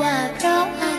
ว่าเพราะ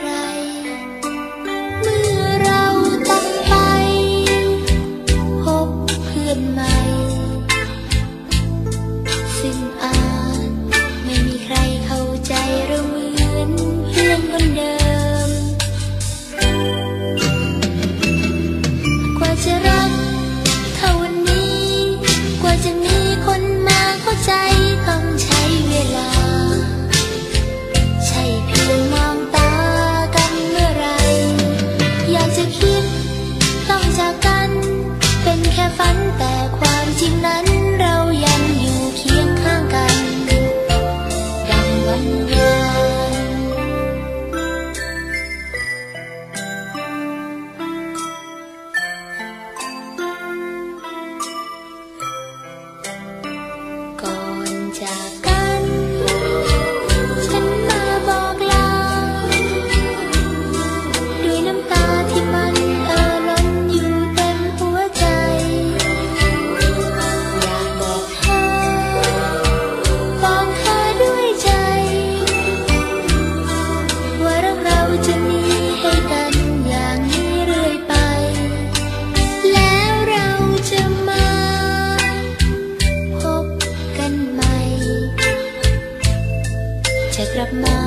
จะกลับมา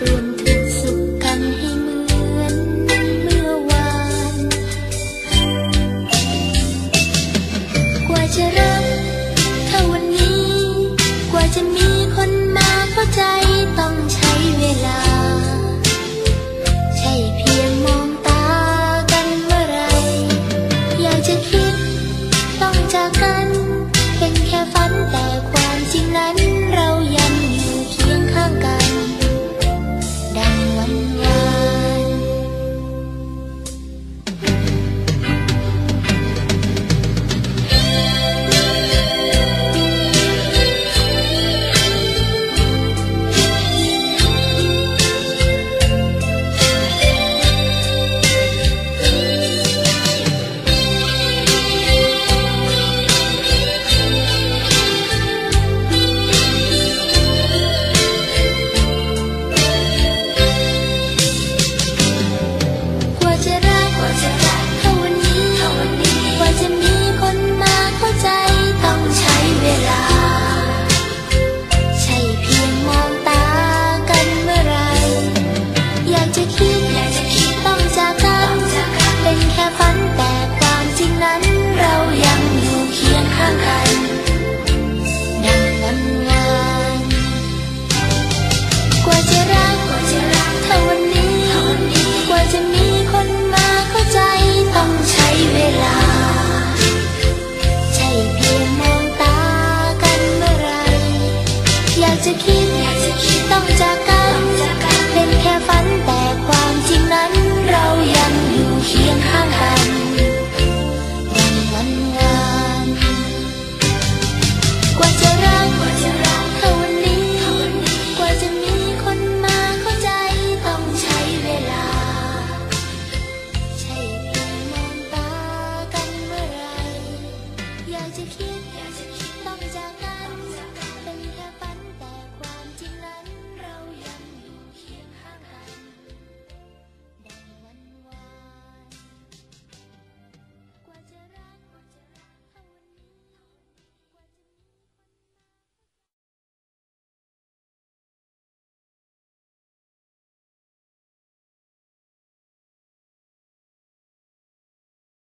รวมทุกสุขกันให้เหมือนเมื่อวาน กว่าจะรัก you